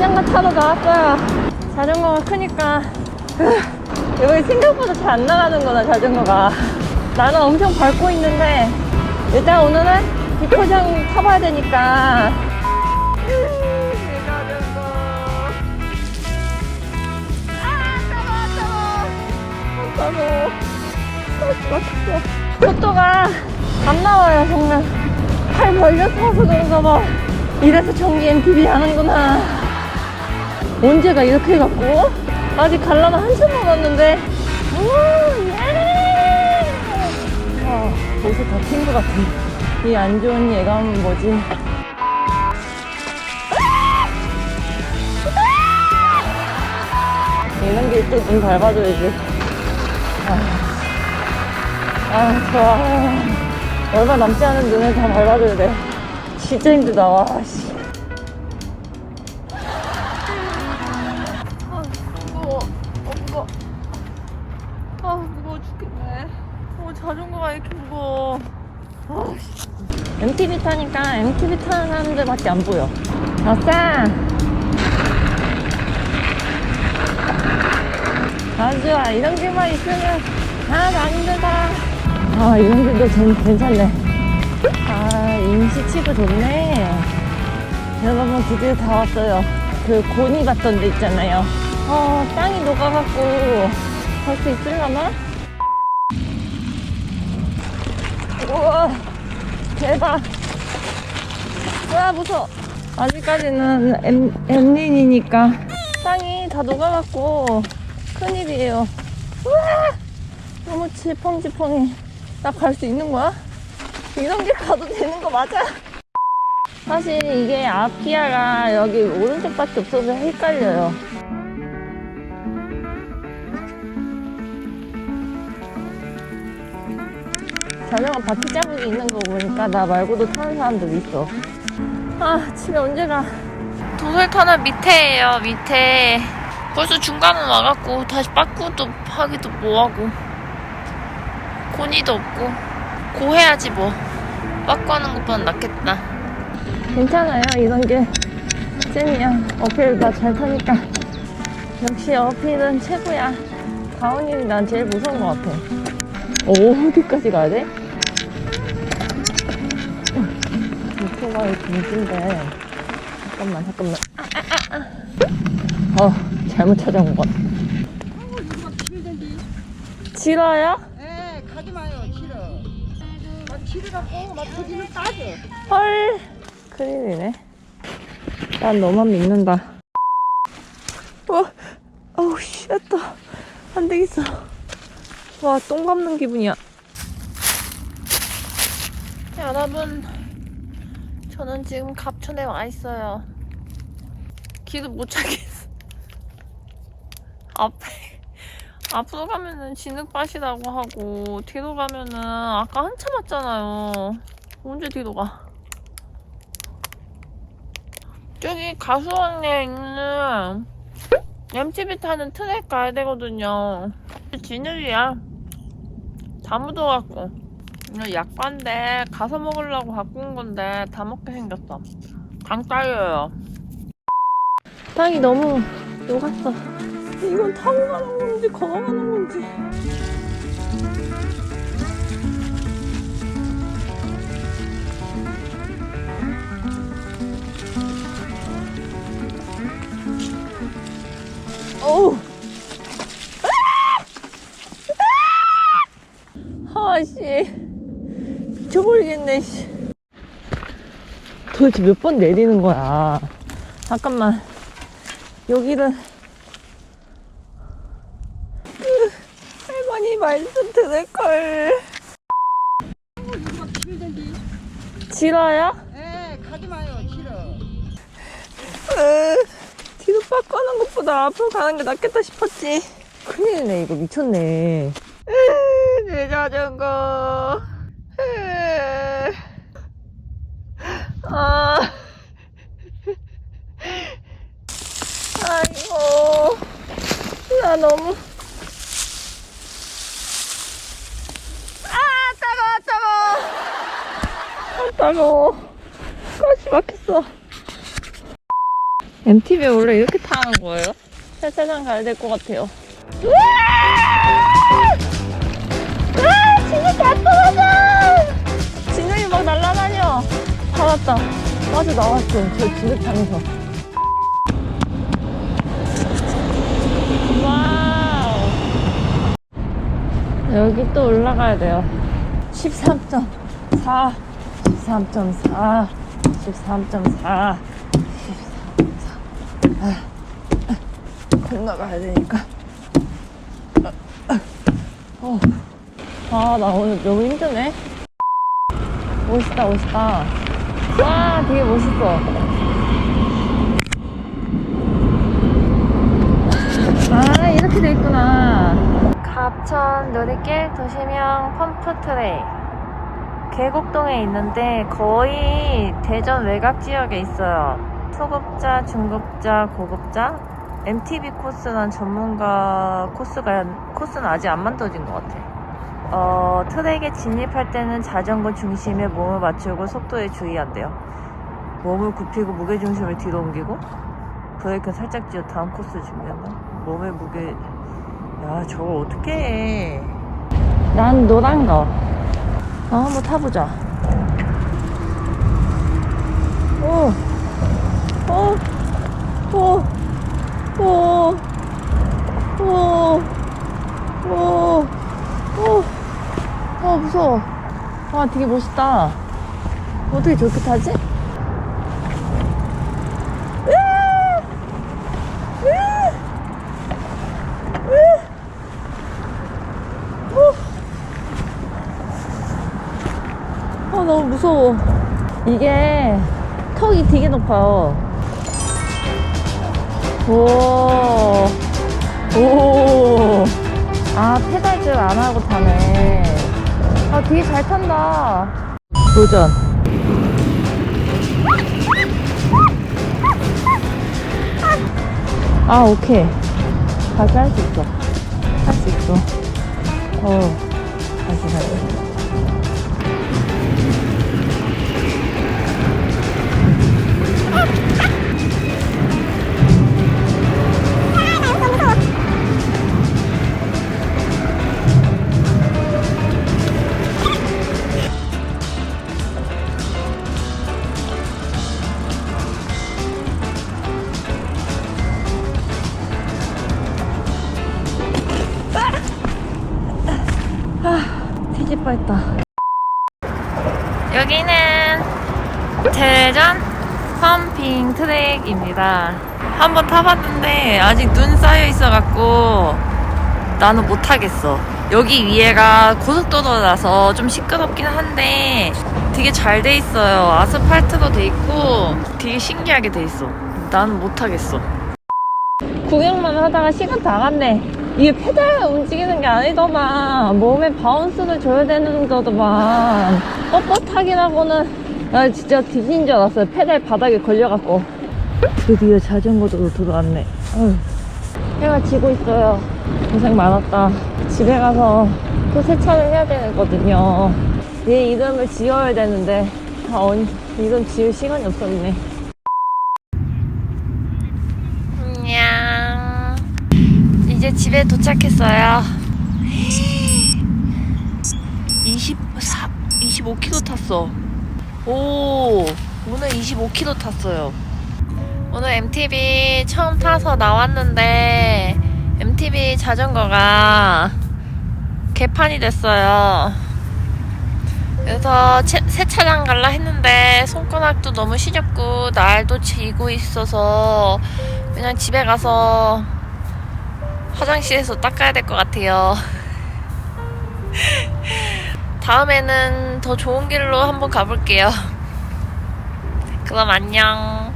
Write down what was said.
자전거 타러 나왔어요. 자전거가 크니까 으, 여기 생각보다 잘 안 나가는구나 자전거가. 나는 엄청 밟고 있는데 일단 오늘은 비포장 타봐야 되니까. 속도가 안 나와요 정말. 팔 벌려서 그런가 봐. 이래서 전기 MTV 하는구나. 언제가 이렇게 해갖고? 아직 갈라면 한참 남았는데. 오, 예! 와, 옷을 다튄 것 같아. 이 안 좋은 예감은 뭐지? 이런 눈 밟아줘야지. 아, 아, 좋아. 얼마 남지 않은 눈을 다 밟아줘야 돼. 진짜 힘들다, 와, 씨. MTB 타니까 MTB 타는 사람들밖에 안 보여. 아싸! 아주 좋아. 이런 길만 있으면 안 힘들다. 아, 이런 길도 전 괜찮네. 아, 임시치고 좋네. 여러분, 드디어 다 왔어요. 그 고니 봤던 데 있잖아요. 어, 땅이 녹아갖고 갈 수 있을라나? 우와, 대박. 우와, 무서워. 아직까지는 엠, 엠린이니까 땅이 다 녹아갖고 큰일이에요. 우와, 너무 지펑지펑해. 나 갈 수 있는 거야? 이런 길 가도 되는 거 맞아? 사실 이게 앞기아가 여기 오른쪽밖에 없어서 헷갈려요. 자전거 바퀴 자국이 있는 거 보니까 나 말고도 타는 사람들 있어. 아, 집에 언제 가? 도솔터널 밑에예요, 밑에. 벌써 중간은 와갖고 다시 빠꾸도 하기도 뭐하고. 고니도 없고. 고 해야지 뭐. 빠꾸 하는 것보다 낫겠다. 괜찮아요, 이런 게. 쌤이야. 어필 나 잘 타니까. 역시 어필은 최고야. 가온이 난 제일 무서운 것 같아. 오, 어디까지 가야 돼? 오토바이 금지인데. 잠깐만, 잠깐만. 어, 잘못 찾아온 것 같아. 싫어요? 에 가지 마요 싫어 막 싫으라고 막 저기는 따져 헐. 큰일이네. 난 너만 믿는다. 와, 어우, 씨앗다. 안 되겠어. 와, 똥 감는 기분이야. 여러분, 저는 지금 갑천에 와 있어요. 길을 못 찾겠어. 앞에, 앞으로 가면은 진흙밭이라고 하고, 뒤로 가면은 아까 한참 왔잖아요. 언제 뒤로 가? 저기 가수원에 있는 MTB 타는 트랙 가야 되거든요. 진흙이야. 다 묻어갖고. 이거 약반데 가서 먹으려고 갖고 온 건데 다 먹게 생겼어. 강 딸려요. 땅이 너무 녹았어. 이건 타고 가는 건지 걸어가는 건지. 도대체 몇 번 내리는 거야. 잠깐만. 여기는. 으, 할머니 말씀 들을걸. 싫어요? 에 가지 마요 싫어 으, 뒤로 바꿔는 것보다 앞으로 가는 게 낫겠다 싶었지. 큰일이네, 이거 미쳤네. 으, 내 자전거. 으, 아. 아이고. 나 너무. 아, 따가워, 따가워. 아, 따가워. 가시 막혔어. MTV 원래 이렇게 타는 거예요? 세차장 가야 될 것 같아요. 우와! 아, 빠져 나왔어. 저 진흙탕에서. 와우. 여기 또 올라가야 돼요. 13.4, 13.4, 13.4, 13.4. 건너가야 되니까. 어. 아, 나 오늘 너무 힘드네. 멋있다, 멋있다. 와, 되게 멋있어. 아, 이렇게 돼 있구나. 갑천 놀이길 도시명 펌프 트레이. 계곡동에 있는데 거의 대전 외곽 지역에 있어요. 초급자, 중급자, 고급자, MTB 코스는 전문가 코스가 코스는 아직 안 만들어진 것 같아. 어, 트랙에 진입할 때는 자전거 중심에 몸을 맞추고 속도에 주의한대요. 몸을 굽히고 무게 중심을 뒤로 옮기고 브레이크 살짝 쥐어 다음 코스 준비한다. 몸의 무게 야 저걸 어떻게 해? 난 노란 거. 어, 한번 타보자. 오, 오, 오, 오, 오, 오, 오, 아 무서워. 아 되게 멋있다. 어떻게 저렇게 타지? 아 너무 무서워. 이게 턱이 되게 높아요. 오, 오. 아 페달질 안 하고 타네. 아 되게 잘 탄다. 도전. 아 오케이. 다시 할 수 있어. 할 수 있어. 어. 다시 다시. 뒤집어 했다. 여기는 대전 펌핑 트랙입니다. 한번 타봤는데 아직 눈 쌓여 있어갖고 나는 못 타겠어. 여기 위에가 고속도로라서 좀 시끄럽긴 한데 되게 잘 돼 있어요. 아스팔트도 돼 있고 되게 신기하게 돼 있어. 나는 못 타겠어. 구경만 하다가 시간 다 갔네. 이게 페달 움직이는 게 아니더만. 몸에 바운스를 줘야 되는 거더만. 뻣뻣하긴 하고는, 나 진짜 뒤진 줄 알았어요. 페달 바닥에 걸려갖고. 드디어 자전거 도로 들어왔네. 어휴. 해가 지고 있어요. 고생 많았다. 집에 가서 또 세차를 해야 되거든요. 얘 이름을 지어야 되는데, 아, 언, 이름 지을 시간이 없었네. 안녕. 이제 집에 도착했어요. 24, 25km 탔어. 오, 오늘 25km 탔어요. 오늘 MTB 처음 타서 나왔는데, MTB 자전거가 개판이 됐어요. 그래서 체- 세차장 갈라 했는데 손가락도 너무 시렵고 날도 지고 있어서 그냥 집에 가서 화장실에서 닦아야 될 것 같아요. 다음에는 더 좋은 길로 한번 가볼게요. 그럼 안녕.